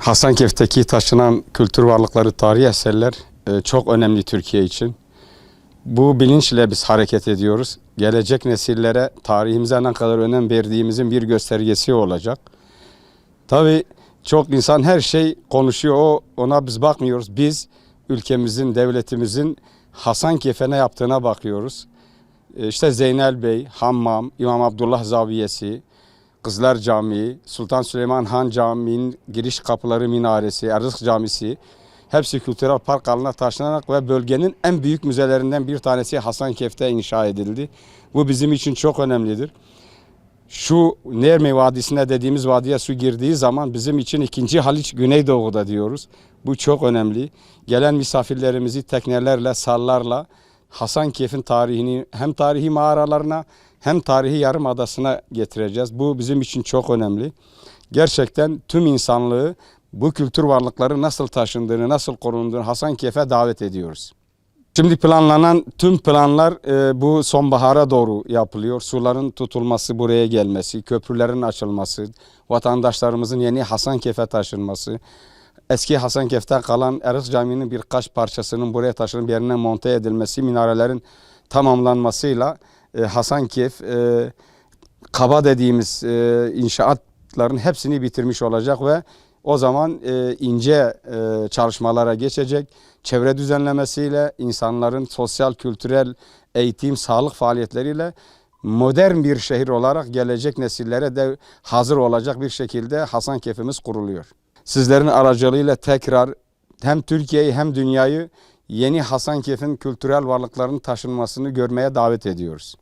Hasankeyf'teki taşınan kültür varlıkları, tarihi eserler e, çok önemli Türkiye için. Bu bilinçle biz hareket ediyoruz. Gelecek nesillere tarihimize ne kadar önem verdiğimizin bir göstergesi olacak. Tabii çok insan her şey konuşuyor, o ona biz bakmıyoruz. Biz ülkemizin, devletimizin Hasankeyf'e ne yaptığına bakıyoruz. E, İşte Zeynel Bey, Hammam, İmam Abdullah Zaviyesi, Kızlar Camii, Sultan Süleyman Han Camii'nin giriş kapıları minaresi, Erzık Camisi hepsi kültürel park alanına taşınarak ve bölgenin en büyük müzelerinden bir tanesi Hasankeyf'te inşa edildi. Bu bizim için çok önemlidir. Şu Nerme Vadisi'ne dediğimiz vadiye su girdiği zaman bizim için ikinci Haliç Güneydoğu'da diyoruz. Bu çok önemli. Gelen misafirlerimizi teknelerle, sallarla Hasankeyf'in tarihini hem tarihi mağaralarına hem tarihi yarım adasına getireceğiz. Bu bizim için çok önemli. Gerçekten tüm insanlığı bu kültür varlıkları nasıl taşındığını, nasıl korunduğunu Hasankeyf'e davet ediyoruz. Şimdi planlanan tüm planlar e, bu sonbahara doğru yapılıyor. Suların tutulması, buraya gelmesi, köprülerin açılması, vatandaşlarımızın yeni Hasankeyf'e taşınması, eski Hasankeyf'te kalan Erık Camii'nin birkaç parçasının buraya taşınıp yerine monte edilmesi, minarelerin tamamlanmasıyla e, e, kaba dediğimiz e, inşaatların hepsini bitirmiş olacak ve O zaman e, ince e, çalışmalara geçecek. Çevre düzenlemesiyle, insanların sosyal, kültürel, eğitim, sağlık faaliyetleriyle modern bir şehir olarak gelecek nesillere de hazır olacak bir şekilde Hasankeyf'imiz kuruluyor. Sizlerin aracılığıyla tekrar hem Türkiye'yi hem dünyayı yeni Hasankeyf'in kültürel varlıklarının taşınmasını görmeye davet ediyoruz.